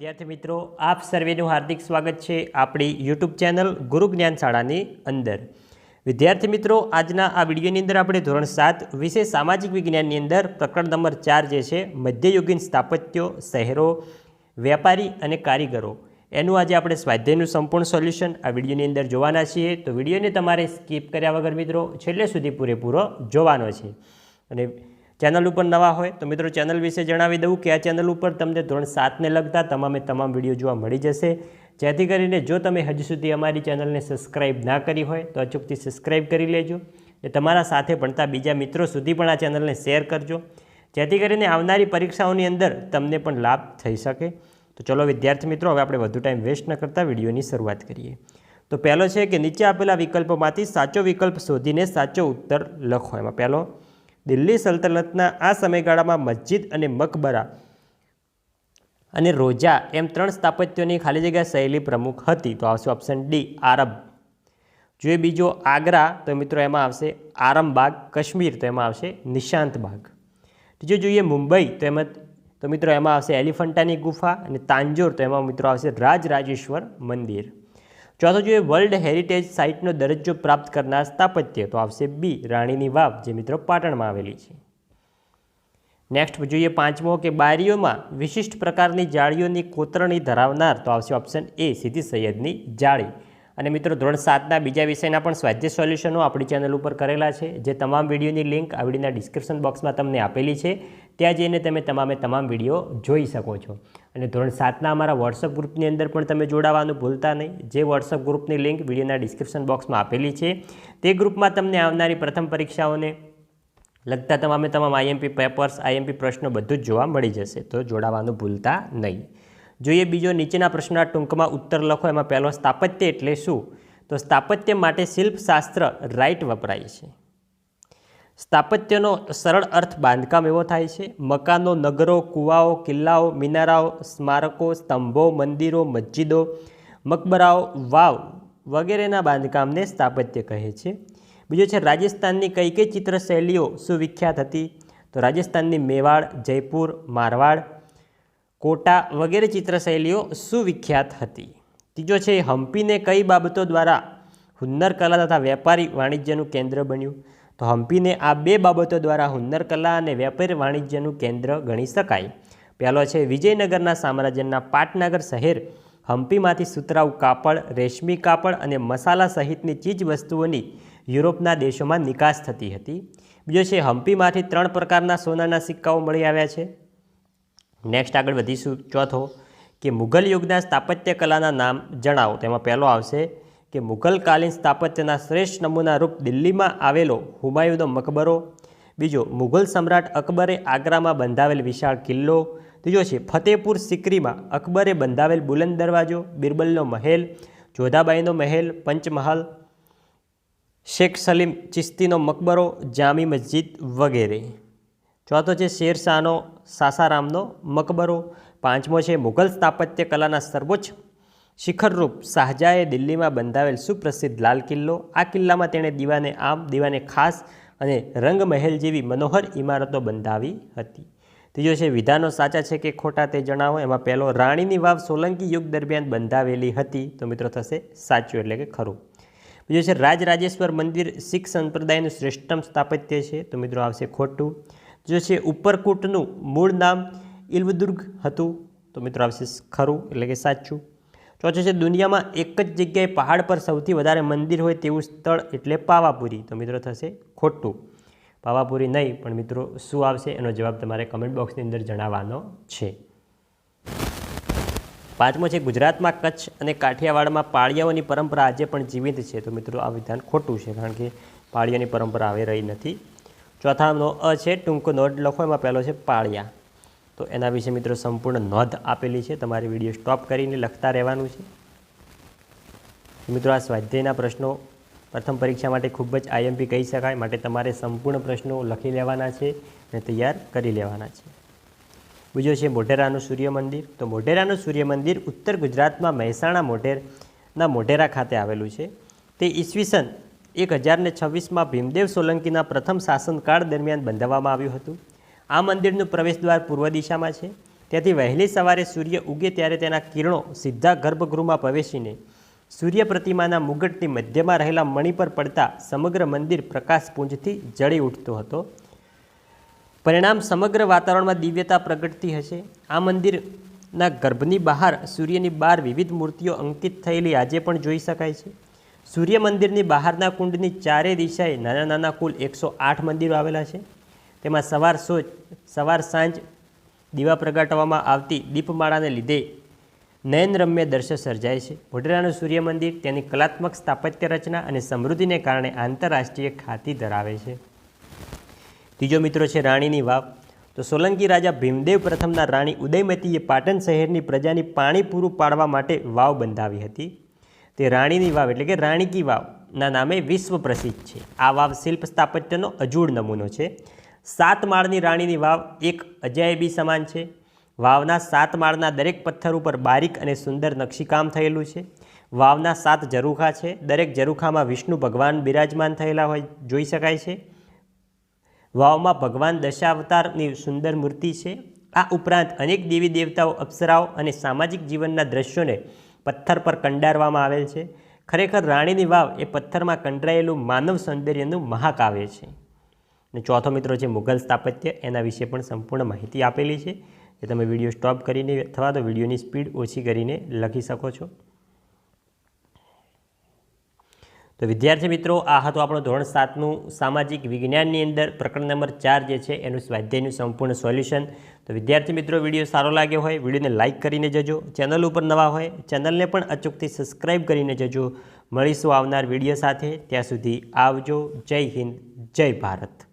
વિદ્યાર્થી મિત્રો, આપ સર્વેનું હાર્દિક સ્વાગત છે આપણી યુટ્યુબ ચેનલ ગુરુ જ્ઞાન શાળાની અંદર. વિદ્યાર્થી મિત્રો, આજના આ વિડીયોની અંદર આપણે ધોરણ સાત વિશે સામાજિક વિજ્ઞાનની અંદર પ્રકરણ નંબર ચાર જે છે, મધ્યયુગીન સ્થાપત્યો, શહેરો, વેપારી અને કારીગરો, એનું આજે આપણે સ્વાધ્યાયનું સંપૂર્ણ સોલ્યુશન આ વિડીયોની અંદર જોવાના છીએ. તો વિડીયોને તમારે સ્કીપ કર્યા વગર મિત્રો, છેલ્લે સુધી પૂરેપૂરો જોવાનો છે. અને ચેનલ ઉપર નવા હોય તો મિત્રો ચેનલ વિશે જણાવી દઉં કે આ ચેનલ ઉપર તમને ધોરણ સાતને લગતા તમામે તમામ વીડિયો જોવા મળી જશે. જેથી કરીને જો તમે હજુ સુધી અમારી ચેનલને સબસ્ક્રાઇબ ના કરી હોય તો અચૂકથી સબસ્ક્રાઇબ કરી લેજો એ તમારા સાથે ભણતા બીજા મિત્રો સુધી પણ આ ચેનલને શેર કરજો. જેથી કરીને આવનારી પરીક્ષાઓની અંદર તમને પણ લાભ થઈ શકે. તો ચલો વિદ્યાર્થી મિત્રો, હવે આપણે વધુ ટાઈમ વેસ્ટ ન કરતા વિડીયોની શરૂઆત કરીએ. તો પહેલો છે કે નીચે આપેલા વિકલ્પોમાંથી સાચો વિકલ્પ શોધીને સાચો ઉત્તર લખો. એમાં પહેલો દિલ્હી સલ્તનતના આ સમયગાળામાં મસ્જિદ અને મકબરા અને રોજા એમ ત્રણ સ્થાપત્યોની ખાલી જગ્યા શૈલી પ્રમુખ હતી. તો આવશે ઓપ્શન ડી આરબ. જોઈએ બીજો આગ્રા, તો મિત્રો એમાં આવશે આરમબાગ કાશ્મીર, તો એમાં આવશે નિશાંત બાગ. ત્રીજો જોઈએ મુંબઈ, તો એમાં, તો મિત્રો એમાં આવશે એલિફન્ટાની ગુફા અને તાંજોર, તો એમાં મિત્રો આવશે રાજરાજેશ્વર મંદિર. ચોથો જોઈએ વર્લ્ડ હેરિટેજ સાઇટનો દરજ્જો પ્રાપ્ત કરનાર સ્થાપત્ય. તો આવશે બી, રાણીની વાવ, જે મિત્રો પાટણમાં આવેલી છે. નેક્સ્ટ જોઈએ પાંચમો કે બારીઓમાં વિશિષ્ટ પ્રકારની જાળીઓની કોતરણી ધરાવનાર, તો આવશે ઓપ્શન એ સીધી સૈયદની જાળી. અને મિત્રો ધોરણ સાતના બીજા વિષયના પણ સ્વાધ્યાય સોલ્યુશનો આપણી ચેનલ ઉપર કરેલા છે. જે તમામ વિડીયોની લિંક આ વિડીયોના ડિસ્ક્રિપ્શન બોક્સમાં તમને આપેલી છે. ત્યાં જઈને તમે તમામે તમામ વીડિયો જોઈ શકો છો. અને ધોરણ સાતના અમારા વોટ્સઅપ ગ્રુપની અંદર પણ તમે જોડાવાનું ભૂલતા નહીં. જે વોટ્સઅપ ગ્રુપની લિંક વિડીયોના ડિસ્ક્રિપ્શન બોક્સમાં આપેલી છે. તે ગ્રુપમાં તમને આવનારી પ્રથમ પરીક્ષાઓને લગતા તમામે તમામ આઈએમપી પેપર્સ આઈએમપી પ્રશ્નો બધું જ જોવા મળી જશે. તો જોડાવાનું ભૂલતા નહીં. જોઈએ બીજો નીચેના પ્રશ્નના ટૂંકમાં ઉત્તર લખો. એમાં પહેલો સ્થાપત્ય એટલે શું? તો સ્થાપત્ય માટે શિલ્પશાસ્ત્ર રાઇટ વપરાય છે. સ્થાપત્યનો સરળ અર્થ બાંધકામ એવો થાય છે. મકાનો, નગરો, કૂવાઓ, કિલ્લાઓ, મિનારાઓ, સ્મારકો, સ્તંભો, મંદિરો, મસ્જિદો, મકબરાઓ, વાવ વગેરેના બાંધકામને સ્થાપત્ય કહે છે. બીજો છે રાજસ્થાનની કઈ કઈ ચિત્રશૈલીઓ સુવિખ્યાત હતી? તો રાજસ્થાનની મેવાડ, જયપુર, મારવાડ, કોટા વગેરે ચિત્રશૈલીઓ સુવિખ્યાત હતી. ત્રીજો છે હમ્પીને કઈ બાબતો દ્વારા હુન્નર કલા તથા વેપારી વાણિજ્યનું કેન્દ્ર બન્યું? તો હમ્પીને આ બે બાબતો દ્વારા હુન્નર કલા અને વેપારી વાણિજ્યનું કેન્દ્ર ગણી શકાય. પહેલો છે, વિજયનગરના સામ્રાજ્યના પાટનગર શહેર. હમ્પીમાંથી સુતરાઉ કાપડ, રેશમી કાપડ અને મસાલા સહિતની ચીજ વસ્તુઓની યુરોપના દેશોમાં નિકાસ થતી હતી. બીજો છે હમ્પીમાંથી ત્રણ પ્રકારના સોનાના સિક્કાઓ મળી આવ્યા છે. નેક્સ્ટ આગળ વધીશું ચોથો, કે મુઘલ યુગના સ્થાપત્ય કલાના નામ જણાવો. તેમાં પહેલો આવશે કે મુઘલકાલીન સ્થાપત્યના શ્રેષ્ઠ નમૂના રૂપ દિલ્હીમાં આવેલો હુમાયુનો મકબરો, બીજો મુઘલ સમ્રાટ અકબરે આગ્રામાં બંધાવેલ વિશાળ કિલ્લો, ત્રીજો છે ફતેપુર સિકરીમાં અકબરે બંધાવેલ બુલંદ દરવાજો, બિરબલનો મહેલ, જોધાબાઈનો મહેલ, પંચમહાલ, શેખ સલીમ ચિસ્તીનો મકબરો, જામી મસ્જિદ વગેરે. ચોથો છે શેરશાહનો સાસારામનો મકબરો, પાંચમો છે મુઘલ સ્થાપત્ય કલાના સર્વોચ્ચ શિખરરૂપ શાહજાએ દિલ્હીમાં બંધાવેલ સુપ્રસિદ્ધ લાલ કિલ્લો, આ કિલ્લામાં તેણે દીવાને આમ, દીવાને ખાસ અને રંગમહેલ જેવી મનોહર ઇમારતો બંધાવી હતી. ત્રીજો છે, વિધાનો સાચા છે કે ખોટા તે જણાવો. એમાં પહેલો, રાણીની વાવ સોલંકી યુગ દરમિયાન બંધાવેલી હતી. તો મિત્રો થશે સાચું એટલે કે ખરું. બીજો છે, રાજરાજેશ્વર મંદિર શીખ સંપ્રદાયનું શ્રેષ્ઠમ સ્થાપત્ય છે. તો મિત્રો આવશે ખોટું. જો છે, ઉપરકૂટનું મૂળ નામ ઇલ્વદુર્ગ હતું. તો મિત્રો આવશે ખરું એટલે કે સાચું. ચોથું છે, દુનિયામાં એક જ જગ્યાએ પહાડ પર સૌથી વધારે મંદિર હોય તેવું સ્થળ એટલે પાવાપુરી. તો મિત્રો થશે ખોટું. પાવાપુરી નહીં, પણ મિત્રો શું આવશે એનો જવાબ તમારે કમેન્ટ બોક્સની અંદર જણાવવાનો છે. પાંચમો છે, ગુજરાતમાં કચ્છ અને કાઠિયાવાડમાં પાળિયાઓની પરંપરા આજે પણ જીવિત છે. તો મિત્રો આ વિધાન ખોટું છે, કારણ કે પાળિયાની પરંપરા હવે રહી નથી. ચોથાનો અ છે, ટૂંકો નોટ લખો, એમાં પહેલો છે પાળિયા. તો એના વિશે મિત્રો સંપૂર્ણ નોંધ આપેલી છે. તમારે વીડિયો સ્ટોપ કરીને લખતા રહેવાનું છે. મિત્રો આ સ્વાધ્યાયના પ્રશ્નો પ્રથમ પરીક્ષા માટે ખૂબ જ આઈએમપી કહી શકાય, માટે તમારે સંપૂર્ણ પ્રશ્નો લખી લેવાના છે અને તૈયાર કરી લેવાના છે. બીજો છે મોઢેરાનું સૂર્ય મંદિર તો મોઢેરાનું સૂર્ય મંદિર ઉત્તર ગુજરાતમાં મહેસાણા મોઢેરના મોઢેરા ખાતે આવેલું છે. તે ઈસવીસન એક હજારને છવ્વીસમાં ભીમદેવ સોલંકીના પ્રથમ શાસનકાળ દરમિયાન બંધાવવામાં આવ્યું હતું. આ મંદિરનું પ્રવેશદ્વાર પૂર્વ દિશામાં છે. ત્યાંથી વહેલી સવારે સૂર્ય ઉગે ત્યારે તેના કિરણો સીધા ગર્ભગૃહમાં પ્રવેશીને સૂર્ય પ્રતિમાના મુગટની મધ્યમાં રહેલા મણિ પર પડતા સમગ્ર મંદિર પ્રકાશપુંજથી જળી ઉઠતો હતો. પરિણામ સમગ્ર વાતાવરણમાં દિવ્યતા પ્રગટતી હશે. આ મંદિરના ગર્ભની બહાર સૂર્યની બાર વિવિધ મૂર્તિઓ અંકિત થયેલી આજે પણ જોઈ શકાય છે. સૂર્ય મંદિરની બહારના કુંડની ચારે દિશાએ નાના નાના કુલ એકસો આઠ મંદિરો આવેલા છે. તેમાં સવાર સોજ સવાર સાંજ દીવા પ્રગટાવવામાં આવતી દીપમાળાને લીધે નયનરમ્ય દ્રશ્ય સર્જાય છે. મોઢેરાનું સૂર્ય મંદિર તેની કલાત્મક સ્થાપત્ય રચના અને સમૃદ્ધિને કારણે આંતરરાષ્ટ્રીય ખ્યાતિ ધરાવે છે. ત્રીજો મિત્રો છે રાણીની વાવ. તો સોલંકી રાજા ભીમદેવ પ્રથમના રાણી ઉદયમતીએ પાટણ શહેરની પ્રજાની પાણી પૂરું પાડવા માટે વાવ બંધાવી હતી. તે રાણીની વાવ એટલે કે રાણી કી વાવના નામે વિશ્વ પ્રસિદ્ધ છે. આ વાવ શિલ્પ સ્થાપત્યનો અજૂડ નમૂનો છે. સાત માળની રાણીની વાવ એક અજાયબી સમાન છે. વાવના સાત માળના દરેક પથ્થર ઉપર બારીક અને સુંદર નકશીકામ થયેલું છે. વાવના સાત ઝરૂખા છે. દરેક ઝરૂખામાં વિષ્ણુ ભગવાન બિરાજમાન થયેલા હોય, જોઈ શકાય છે. વાવમાં ભગવાન દશાવતારની સુંદર મૂર્તિ છે. આ ઉપરાંત અનેક દેવી દેવતાઓ, અપ્સરાઓ અને સામાજિક જીવનના દ્રશ્યોને પથ્થર પર કંડારવામાં આવેલ છે. ખરેખર રાણીની વાવ એ પથ્થરમાં કંડરાયેલું માનવ સૌંદર્યનું મહાકાવ્ય છે. અને ચોથો મિત્રો છે મુઘલ સ્થાપત્ય, એના વિશે પણ સંપૂર્ણ માહિતી આપેલી છે. એ તમે વીડિયો સ્ટોપ કરીને અથવા તો વિડીયોની સ્પીડ ઓછી કરીને લખી શકો છો. તો વિદ્યાર્થી મિત્રો, આ હતો આપણું ધોરણ સાતનું સામાજિક વિજ્ઞાનની અંદર પ્રકરણ નંબર ચાર જે છે, એનું સ્વાધ્યાયનું સંપૂર્ણ સોલ્યુશન. તો વિદ્યાર્થી મિત્રો, વીડિયો સારો લાગ્યો હોય, વિડીયોને લાઇક કરીને જજો. ચેનલ ઉપર નવા હોય, ચેનલને પણ અચૂકથી સબસ્ક્રાઇબ કરીને જજો. મળીશું આવનાર વીડિયો સાથે. ત્યાં સુધી આવજો. જય હિન્દ, જય ભારત.